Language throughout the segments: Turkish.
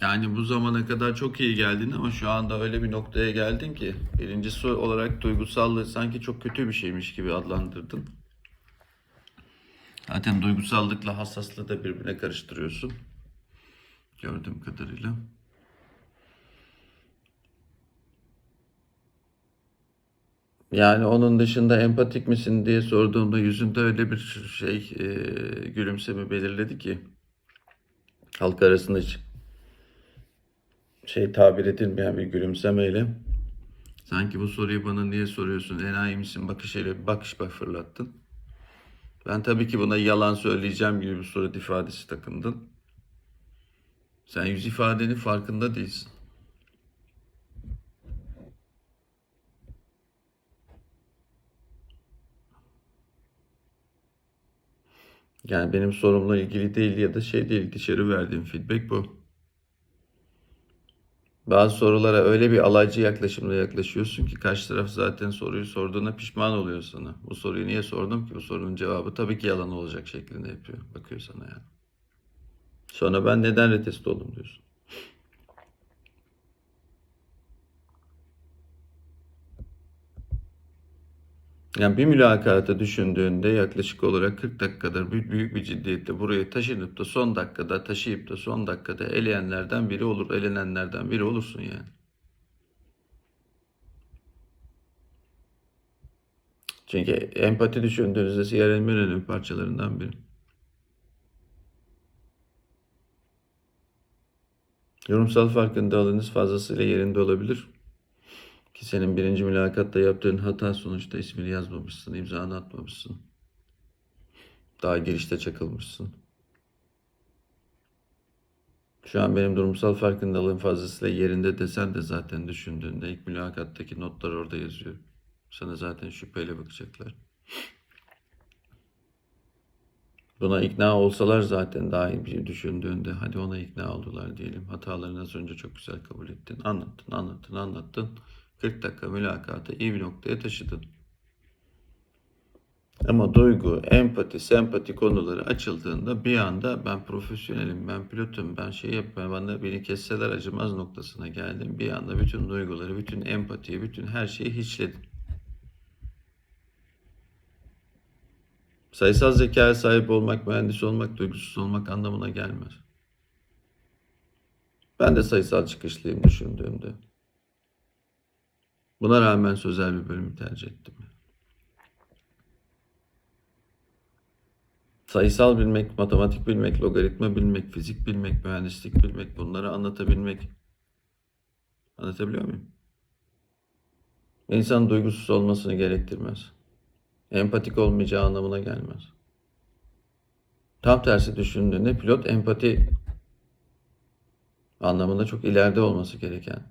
Yani bu zamana kadar çok iyi geldin ama şu anda öyle bir noktaya geldin ki birincisi olarak duygusallığı sanki çok kötü bir şeymiş gibi adlandırdın. Zaten duygusallıkla hassaslığı da birbirine karıştırıyorsun. Gördüğüm kadarıyla. Yani onun dışında empatik misin diye sorduğumda yüzünde öyle bir şey e, gülümseme belirledi ki halk arasında şey tabir edilmeyen bir gülümsemeyle sanki bu soruyu bana niye soruyorsun enayi misin bakışıyla bir bakış bak fırlattın. Ben tabii ki buna yalan söyleyeceğim gibi bir surat ifadesi takındın. Sen yüz ifadenin farkında değilsin. Yani benim sorumla ilgili değil ya da şey değil dışarı verdiğim feedback bu. Bazı sorulara öyle bir alaycı yaklaşımla yaklaşıyorsun ki karşı taraf zaten soruyu sorduğuna pişman oluyor sana. Bu soruyu niye sordum ki? Bu sorunun cevabı tabii ki yalan olacak şeklinde yapıyor. Bakıyor sana yani. Sonra ben neden retest oldum diyorsun. Yani bir mülakata düşündüğünde yaklaşık olarak 40 dakikadır büyük, bir ciddiyetle buraya taşınıp da son dakikada taşıyıp da son dakikada eleyenlerden biri olur, elenenlerden biri olursun yani. Çünkü empati düşündüğünüzde CRM'in önemli parçalarından biri. Yorumsal farkındalığınız fazlasıyla yerinde olabilir. Ki senin birinci mülakatta yaptığın hata sonuçta ismini yazmamışsın, imzanı atmamışsın. Daha girişte çakılmışsın. Şu an benim durumsal farkındalığım fazlasıyla yerinde desen de zaten düşündüğünde ilk mülakattaki notlar orada yazıyor. Sana zaten şüpheyle bakacaklar. Buna ikna olsalar zaten daha iyi bir düşündüğünde hadi ona ikna oldular diyelim. Hatalarını az önce çok güzel kabul ettin. Anlattın, anlattın, anlattın. 40 dakika mülakatı iyi bir noktaya taşıdın. Ama duygu, empati, sempati konuları açıldığında bir anda ben profesyonelim, ben pilotum, ben şey yapmam, bana beni kesseler acımaz noktasına geldim. Bir anda bütün duyguları, bütün empatiyi, bütün her şeyi hiçledim. Sayısal zekaya sahip olmak, mühendis olmak, duygusuz olmak anlamına gelmez. Ben de sayısal çıkışlıyım düşündüğümde. Buna rağmen sözel bir bölümü tercih ettim. Sayısal bilmek, matematik bilmek, logaritma bilmek, fizik bilmek, mühendislik bilmek, bunları anlatabilmek. Anlatabiliyor muyum? İnsan duygusuz olmasını gerektirmez. Empatik olmayacağı anlamına gelmez. Tam tersi düşündüğünde pilot empati anlamında çok ileride olması gereken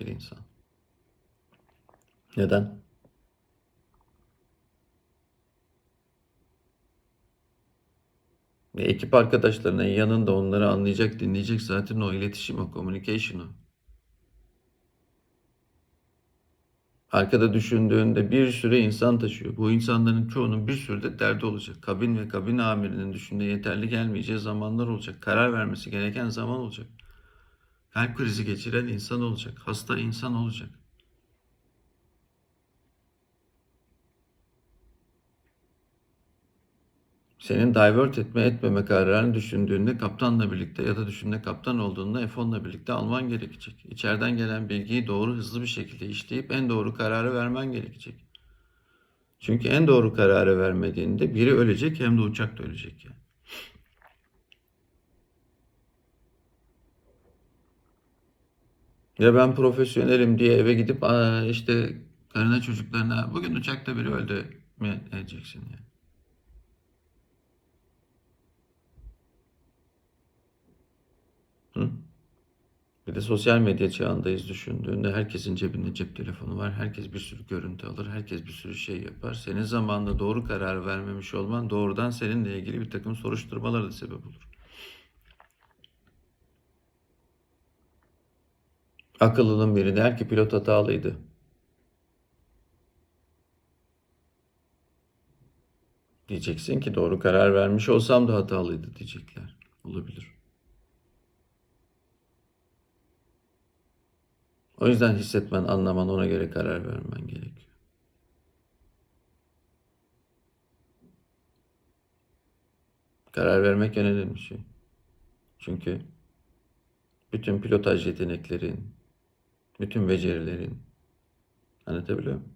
bir insan. Neden? Ve ekip arkadaşlarının yanında onları anlayacak, dinleyecek zaten o iletişim, o communication. Arkada düşündüğünde bir sürü insan taşıyor. Bu insanların çoğunun bir sürü de derdi olacak. Kabin ve kabin amirinin düşündüğü yeterli gelmeyeceği zamanlar olacak. Karar vermesi gereken zaman olacak. Kalp krizi geçiren insan olacak. Hasta insan olacak. Senin divert etme etmeme kararını düşündüğünde kaptanla birlikte ya da düşünde kaptan olduğunda F10'la birlikte alman gerekecek. İçeriden gelen bilgiyi doğru hızlı bir şekilde işleyip en doğru kararı vermen gerekecek. Çünkü en doğru kararı vermediğinde biri ölecek hem de uçak da ölecek yani. Ya ben profesyonelim diye eve gidip "Aa, işte karına çocuklarına bugün uçakta biri öldü mi diyeceksin yani. Hı? Bir de sosyal medya çağındayız düşündüğünde herkesin cebinde cep telefonu var. Herkes bir sürü görüntü alır. Herkes bir sürü şey yapar. Senin zamanında doğru karar vermemiş olman doğrudan seninle ilgili bir takım soruşturmalara da sebep olur. Akıllının biri der ki pilot hatalıydı. Diyeceksin ki doğru karar vermiş olsam da hatalıydı diyecekler. Olabilir. O yüzden hissetmen, anlaman, ona göre karar vermen gerekiyor. Karar vermek önemli şey. Çünkü bütün pilotaj yeteneklerin, bütün becerilerin, anlatabiliyor muyum?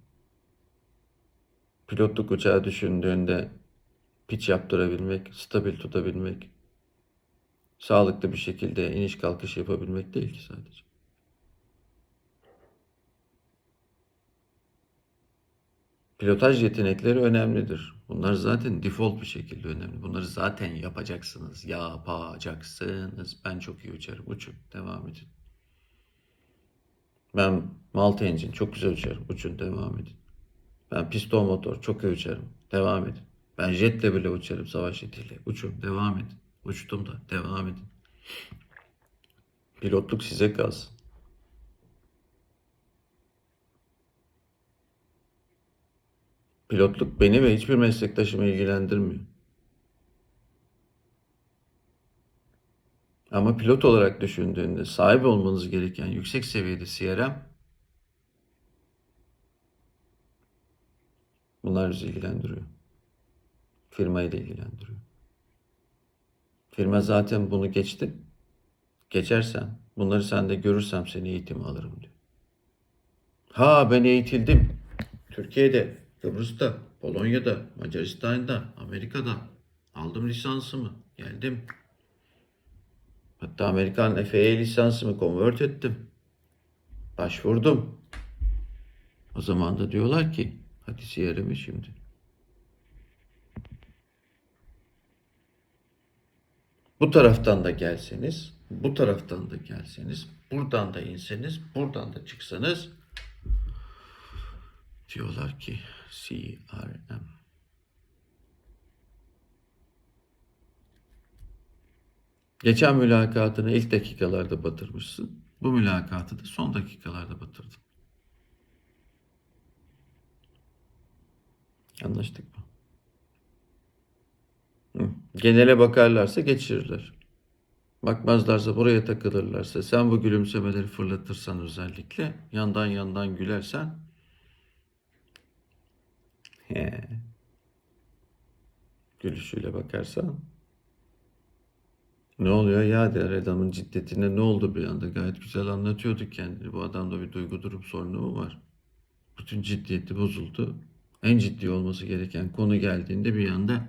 Pilotluk uçağı düşündüğünde pitch yaptırabilmek, stabil tutabilmek, sağlıklı bir şekilde iniş kalkış yapabilmek değil ki sadece. Pilotaj yetenekleri önemlidir. Bunlar zaten default bir şekilde önemli. Bunları zaten yapacaksınız. Yapacaksınız. Ben çok iyi uçarım. Uçun. Devam edin. Ben multi engine çok güzel uçarım. Uçun. Devam edin. Ben piston motor çok iyi uçarım. Devam edin. Ben jetle bile uçarım. Savaş jetiyle. Uçun. Devam edin. Uçtum da. Devam edin. Pilotluk size kalsın. Pilotluk beni ve hiçbir meslektaşımı ilgilendirmiyor. Ama pilot olarak düşündüğünde sahip olmanız gereken yüksek seviyede CRM bunlar bizi ilgilendiriyor. Firmayı da ilgilendiriyor. Firma zaten bunu geçti. Geçersen, bunları sende görürsem seni eğitime alırım diyor. Ha ben eğitildim. Türkiye'de, Kıbrıs'ta, Polonya'da, Macaristan'da, Amerika'da aldım lisansımı. Geldim. Hatta Amerikan FAA lisansımı convert ettim. Başvurdum. O zaman da diyorlar ki hadi CRM'i şimdi. Bu taraftan da gelseniz, bu taraftan da gelseniz, buradan da inseniz, buradan da çıksanız diyorlar ki CRM. Geçen mülakatını ilk dakikalarda batırmışsın. Bu mülakatı da son dakikalarda batırdın. Anlaştık mı? Hı. Genele bakarlarsa geçirirler. Bakmazlarsa buraya takılırlarsa sen bu gülümsemeleri fırlatırsan özellikle yandan yandan gülersen he, gülüşüyle bakarsan. Ne oluyor? Ya der adamın ciddiyetine ne oldu bir anda? Gayet güzel anlatıyordu kendini. Bu adamda bir duygu durum sorunu mu var. Bütün ciddiyeti bozuldu. En ciddi olması gereken konu geldiğinde bir anda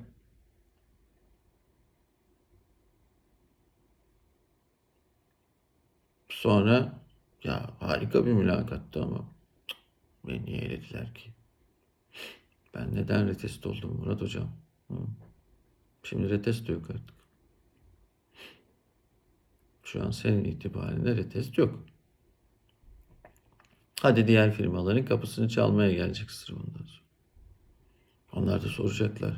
Sonra ya harika bir mülakattı ama. Beni niye elediler ki? Ben neden retest oldum Murat Hocam? Hı? Şimdi retest yok artık. Şu an senin itibarında retest yok. Hadi diğer firmaların kapısını çalmaya gelecek sıra bundan sonra. Onlar da soracaklar.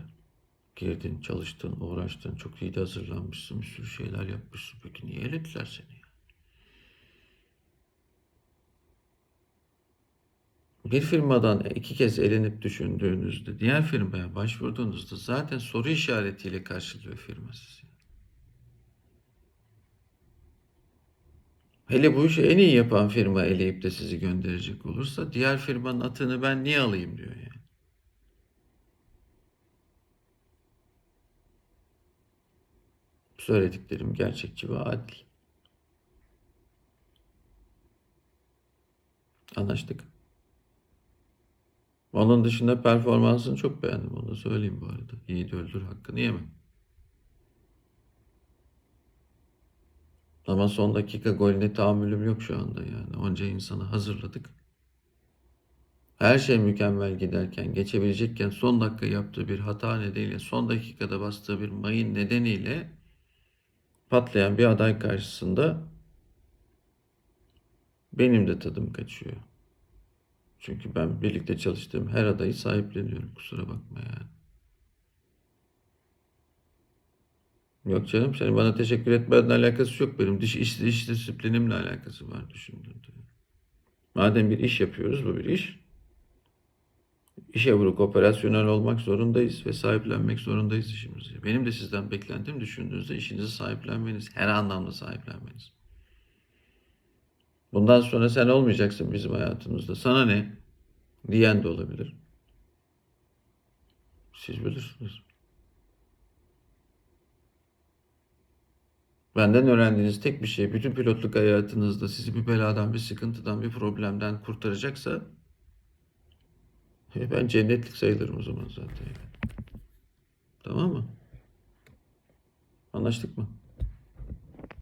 Girdin, çalıştın, uğraştın, çok iyi de hazırlanmışsın, bir sürü şeyler yapmışsın. Peki niye elediler seni? ya? Bir firmadan iki kez elenip düşündüğünüzde, diğer firmaya başvurduğunuzda zaten soru işaretiyle karşılıyor firma sizi. Hele bu işi en iyi yapan firma eleyip de sizi gönderecek olursa diğer firmanın atını ben niye alayım diyor yani. Söylediklerim gerçekçi ve adil. Anlaştık. Onun dışında performansını çok beğendim. Onu da söyleyeyim bu arada. Yiğit öldür hakkını yemem. Ama son dakika golüne tahammülüm yok şu anda yani. Onca insanı hazırladık. Her şey mükemmel giderken, geçebilecekken son dakika yaptığı bir hata nedeniyle, son dakikada bastığı bir mayın nedeniyle patlayan bir aday karşısında benim de tadım kaçıyor. Çünkü ben birlikte çalıştığım her adayı sahipleniyorum. Kusura bakma yani. Yok canım senin bana teşekkür etmenle alakası yok. Benim diş iş, iş disiplinimle alakası var düşündüğünde. Madem bir iş yapıyoruz bu bir iş. İşe vurup operasyonel olmak zorundayız ve sahiplenmek zorundayız işimizi. Benim de sizden beklentim düşündüğünüzde işinizi sahiplenmeniz, her anlamda sahiplenmeniz. Bundan sonra sen olmayacaksın bizim hayatımızda. Sana ne? Diyen de olabilir. Siz bilirsiniz. Benden öğrendiğiniz tek bir şey, bütün pilotluk hayatınızda sizi bir beladan, bir sıkıntıdan, bir problemden kurtaracaksa e, ben cennetlik sayılırım o zaman zaten. Tamam mı? Anlaştık mı?